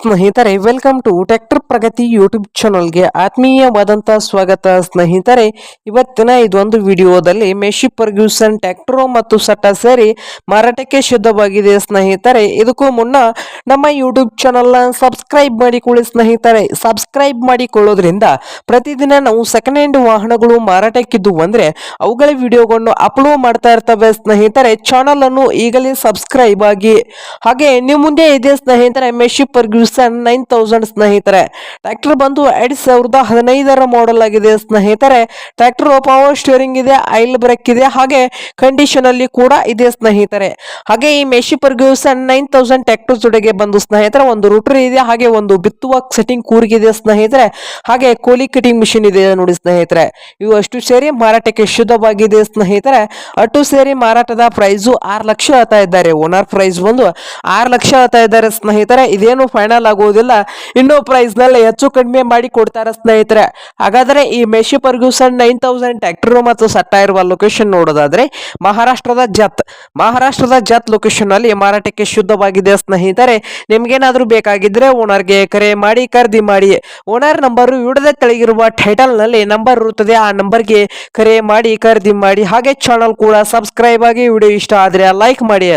ಸ್ನೇಹಿತರೆ welcome to tractor Pragati YouTube ಚಾನಲ್ಗೆ ಆತ್ಮೀಯವಾದಂಥ ಸ್ವಾಗತ. ಸ್ನೇಹಿತರೆ, ಇವತ್ತಿನ ಇದೊಂದು ವಿಡಿಯೋದಲ್ಲಿ ಮೆಶಿ ಫರ್ಗ್ಯೂಸನ್ ಟ್ಯಾಕ್ಟ್ರೋ ಮತ್ತು ಸಟ್ಟ ಸೇರಿ ಮಾರಾಟಕ್ಕೆ ಶುದ್ಧವಾಗಿದೆ ಸ್ನೇಹಿತರೆ. ಇದಕ್ಕೂ ಮುನ್ನ ನಮ್ಮ ಯೂಟ್ಯೂಬ್ ಚಾನಲ್ನ ಸಬ್ಸ್ಕ್ರೈಬ್ ಮಾಡಿಕೊಳ್ಳಿ ಸ್ನೇಹಿತರೆ. ಸಬ್ಸ್ಕ್ರೈಬ್ ಮಾಡಿಕೊಳ್ಳೋದ್ರಿಂದ ಪ್ರತಿದಿನ ನಾವು ಸೆಕೆಂಡ್ ಹ್ಯಾಂಡ್ ವಾಹನಗಳು ಮಾರಾಟಕ್ಕಿದ್ದು ಅಂದ್ರೆ ಅವುಗಳ ವಿಡಿಯೋಗಳನ್ನು ಅಪ್ಲೋಡ್ ಮಾಡ್ತಾ ಇರ್ತವೆ ಸ್ನೇಹಿತರೆ. ಚಾನಲನ್ನು ಈಗಲೇ ಸಬ್ಸ್ಕ್ರೈಬ್ ಆಗಿ. ಹಾಗೆ ನಿಮ್ಮ ಮುಂದೆ ಇದೆ ಸ್ನೇಹಿತರೆ ಮೆಶಿ ನೈನ್ ತೌಸಂಡ್ ಸ್ನೇಹಿತರೆ. ಟ್ರ್ಯಾಕ್ಟರ್ ಬಂದು ಎರಡ್ ಸಾವಿರದ ಹದಿನೈದರ ಮಾಡೆಲ್ ಆಗಿದೆ ಸ್ನೇಹಿತರೆ. ಟ್ರ್ಯಾಕ್ಟರ್ ಪವರ್ ಸ್ಟೇರಿಂಗ್ ಇದೆ ಆಯಿಲ್ ಬ್ರೇಕ್ ಇದೆ, ಹಾಗೆ ಕಂಡೀಷನ್ ಅಲ್ಲಿ ಕೂಡ ಇದೆ ಸ್ನೇಹಿತರೆ. ಹಾಗೆ ಈ Massey Ferguson nine thousand tractor ಜೊತೆಗೆ ಬಂದು ಸ್ನೇಹಿತರೆ, ಒಂದು ರೂಟರ್ ಇದೆ, ಹಾಗೆ ಒಂದು ಬಿತ್ತುವ ಸೆಟ್ಟಿಂಗ್ ಕೂರ್ಗಿದೆ ಸ್ನೇಹಿತರೆ. ಹಾಗೆ ಕೋಲಿ ಕಟಿಂಗ್ ಮಿಷಿನ್ ಇದೆ ನೋಡಿ ಸ್ನೇಹಿತರೆ. ಇವು ಅಷ್ಟು ಸೇರಿ ಮಾರಾಟಕ್ಕೆ ಶುದ್ಧವಾಗಿದೆ ಸ್ನೇಹಿತರೆ. ಅಟ್ಟು ಸೇರಿ ಮಾರಾಟದ ಪ್ರೈಸು ಆರು ಲಕ್ಷ ಹೇಳ್ತಾ ಇದ್ದಾರೆ. ಓನರ್ ಪ್ರೈಸ್ ಬಂದು ಆರು ಲಕ್ಷ ಆತ ಇದ್ದಾರೆ ಸ್ನೇಹಿತರೆ. ಇದೇನು ಫೈನಲ್ ಆಗುವುದಿಲ್ಲ. ಇನ್ನೂ ಪ್ರೈಸ್ನಲ್ಲಿ ಹೆಚ್ಚು ಕಡಿಮೆ ಮಾಡಿ ಕೊಡ್ತಾರೆ ಸ್ನೇಹಿತರೆ. ಹಾಗಾದ್ರೆ ಈ Massey Ferguson nine thousand tractor ಮತ್ತು ಸಟ್ಟ ಇರುವ ಲೊಕೇಶನ್ ನೋಡೋದಾದ್ರೆ ಮಹಾರಾಷ್ಟ್ರದ ಜತ್ ಮಹಾರಾಷ್ಟ್ರದ ಜತ್ ಲೊಕೇಶನ್ ಅಲ್ಲಿ ಮಾರಾಟಕ್ಕೆ ಶುದ್ಧವಾಗಿದೆ ಸ್ನೇಹಿತರೆ. ನಿಮ್ಗೇನಾದ್ರೂ ಬೇಕಾಗಿದ್ರೆ ಓನರ್ಗೆ ಕರೆ ಮಾಡಿ, ಖರೀದಿ ಮಾಡಿ. ಓನರ್ ನಂಬರ್ ವಿಡದ ತೆಳಗಿರುವ ಟೈಟಲ್ನಲ್ಲಿ ನಂಬರ್ ಇರುತ್ತದೆ. ಆ ನಂಬರ್ಗೆ ಕರೆ ಮಾಡಿ, ಖರೀದಿ ಮಾಡಿ. ಹಾಗೆ ಚಾನಲ್ ಕೂಡ ಸಬ್ಸ್ಕ್ರೈಬ್ ಆಗಿ ವಿಡಿಯೋ ಇಷ್ಟ ಆದ್ರೆ ಲೈಕ್ ಮಾಡಿ.